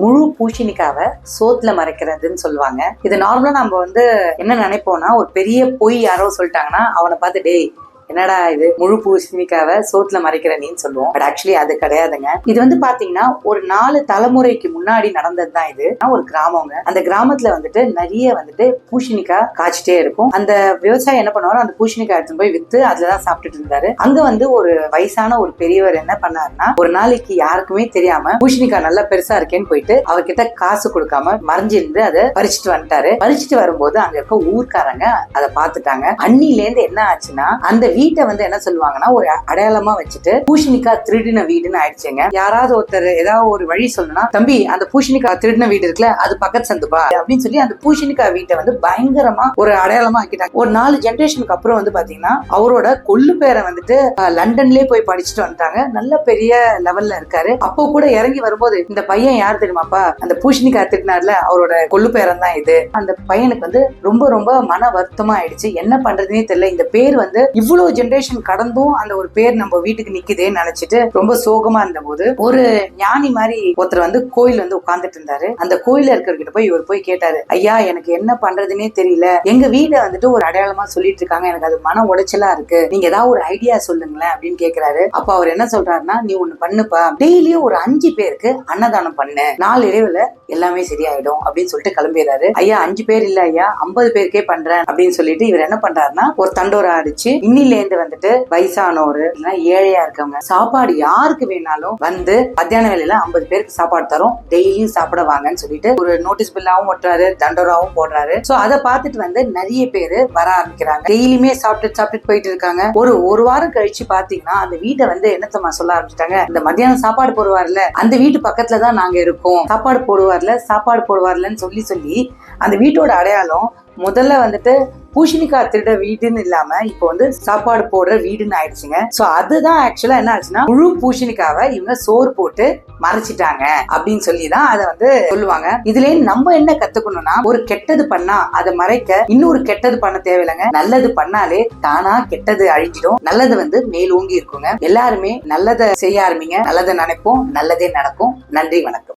முழு பூசணிக்காவை சோத்துல மறைக்கிறதுன்னு சொல்லுவாங்க. இது நார்மலா நம்ம வந்து என்ன நினைப்போம்னா ஒரு பெரிய பொய் யாரோ சொல்லிட்டாங்கன்னா அவனை பார்த்து டேய் என்னடா இது? முழு பூசணிக்காவை சோத்துல மறைக்கிற நீன்னு சொல்லுவோம். பட் ஆக்சுவலி அது கிடையாதுங்க. இது வந்து பாத்தீங்கன்னா ஒரு நாலு தலைமுறைக்கு முன்னாடி நடந்தது தான் இது ஒரு கிராமங்க. அந்த கிராமத்துல வந்துட்டு நிறைய வந்துட்டு பூசணிக்காய் காய்ச்சிட்டே இருக்கும். அந்த விவசாயி என்ன பண்ணுவாரு அந்த பூசணிக்காய் எடுத்துன்னு போய் வித்து அதுலதான் சாப்பிட்டுட்டு இருந்தாரு. அங்க வந்து ஒரு வயசான ஒரு பெரியவர் என்ன பண்ணாருன்னா ஒரு நாளைக்கு யாருக்குமே தெரியாம பூஷணிக்காய் நல்லா பெருசா இருக்கேன்னு போயிட்டு அவர்கிட்ட காசு கொடுக்காம மறைஞ்சிருந்து அதை பறிச்சுட்டு வந்துட்டாரு. பறிச்சுட்டு வரும்போது அங்க இருக்க ஊர்க்காரங்க அதை பார்த்துட்டாங்க. அன்னில இருந்து என்ன ஆச்சுன்னா அந்த வீட்டை வந்து என்ன சொல்லுவாங்கன்னா ஒரு அடையாளமா வச்சுட்டு பூஷணிக்காய் திருடின வீடுன்னு ஆயிடுச்சுங்க. யாராவது ஒருத்தர் ஏதாவது ஒரு வழி சொல்லணும்னா தம்பி அந்த பூஷணிக்காய் திருடின வீடு இருக்குல்ல அது பக்கத்து சந்துப்பா அப்படின்னு சொல்லி அந்த பூஷணிக்காய் வீட்டை வந்து பயங்கரமா ஒரு அடையாளமா ஆக்கிட்டாங்க. ஒரு நாலு ஜென்ரேஷனுக்கு அப்புறம் வந்து பாத்தீங்கன்னா அவரோட கொள்ளு பேரை வந்துட்டு லண்டன்லயே போய் படிச்சுட்டு வந்துட்டாங்க. நல்ல பெரிய லெவல்ல இருக்காரு. அப்போ கூட இறங்கி வரும்போது இந்த பையன் யார் தெரியுமாப்பா? அந்த பூஷணிக்காய் திருடினார்ல அவரோட கொள்ளு பேரன் தான் இது. அந்த பையனுக்கு வந்து ரொம்ப ரொம்ப மன வருத்தமா ஆயிடுச்சு. என்ன பண்றதுன்னே தெரியல. இந்த பேர் வந்து இவ்வளவு ஜென்ரேஷன் கடந்தும் அந்த ஒரு பேர் நம்ம வீட்டுக்கு நிக்குதேன்னு நினைச்சிட்டு ரொம்ப சோகமா இருந்த போது ஒரு ஞானி மாதிரி ஒருத்தர் வந்து கோயில் வந்து உட்கார்ந்துட்டு இருந்தாரு. அந்த கோயில இருக்கிறவர்கிட்ட போய் இவர் போய் கேட்டாரு ஐயா எனக்கு என்ன பண்றதுன்னே தெரியல. எங்க வீட வந்துட்டு ஒரு அடையாளமா சொல்லிட்டு இருக்காங்க. எனக்கு அது மன உடைச்சலா இருக்கு. நீங்க ஏதாவது ஒரு ஐடியா சொல்லுங்களேன் அப்படின்னு கேக்குறாரு. அப்ப அவர் என்ன சொல்றாருன்னா நீ ஒண்ணு பண்ணுப்பா. டெய்லியும் ஒரு அஞ்சு பேருக்கு அன்னதானம் பண்ணு. நாலு இடைவுல எல்லாமே சரியாயிடும் அப்படின்னு சொல்லிட்டு கிளம்பிடுறாரு. ஐயா அஞ்சு பேர் இல்ல ஐயா. ஐம்பது பேருக்கே பண்றேன் அப்படின்னு சொல்லிட்டு இவர் என்ன பண்றாருன்னா ஒரு தண்டோரா அடிச்சு இன்னில வெளியிலேருந்து வந்துட்டு வயசானோர் இல்லைன்னா ஏழையா இருக்கவங்க சாப்பாடு யாருக்கு வேணாலும் வந்து மத்தியான வேலையில ஐம்பது பேருக்கு சாப்பாடு தரும். டெய்லியும் சாப்பிட வாங்கன்னு சொல்லிட்டு ஒரு நோட்டீஸ் பில்லாவும் ஒட்டுறாரு தண்டோராவும் போடுறாரு. சோ அதை பார்த்துட்டு வந்து நிறைய பேர் வர ஆரம்பிக்கிறாங்க. டெய்லியுமே சாப்பிட்டு சாப்பிட்டு போயிட்டு இருக்காங்க. ஒரு ஒரு வாரம் கழிச்சு பாத்தீங்கன்னா அந்த வீட்டை வந்து என்னத்தம்மா சொல்ல ஆரம்பிச்சிட்டாங்க? இந்த மத்தியானம் சாப்பாடு போடுவார்ல அந்த வீட்டு பக்கத்துல தான் நாங்க இருக்கோம். சாப்பாடு போடுவார்ல சாப்பாடு போடுவார்லன்னு சொல்லி சொல்லி அந்த வீட்டோட அடையாளம் முதல்ல வந்துட்டு பூஷணிக்காய் திருட வீடுன்னு இல்லாம இப்போ வந்து சாப்பாடு போடுற வீடுன்னு ஆயிடுச்சுங்க. சோ அதுதான் ஆக்சுவலா என்ன ஆச்சுன்னா முழு பூஷணிக்காவை இவங்க சோறு போட்டு மறைச்சிட்டாங்க அப்படின்னு சொல்லி தான் அதை வந்து சொல்லுவாங்க. இதுல நம்ம என்ன கத்துக்கணும்னா ஒரு கெட்டது பண்ணா அதை மறைக்க இன்னொரு கெட்டது பண்ண தேவையில்லைங்க. நல்லது பண்ணாலே தானா கெட்டது அழிஞ்சிடும். நல்லது வந்து மேலோங்கி இருக்குங்க. எல்லாருமே நல்லதை செய்ய ஆரம்பிங்க. நல்லதை நினைப்போம். நல்லதே நடக்கும். நன்றி வணக்கம்.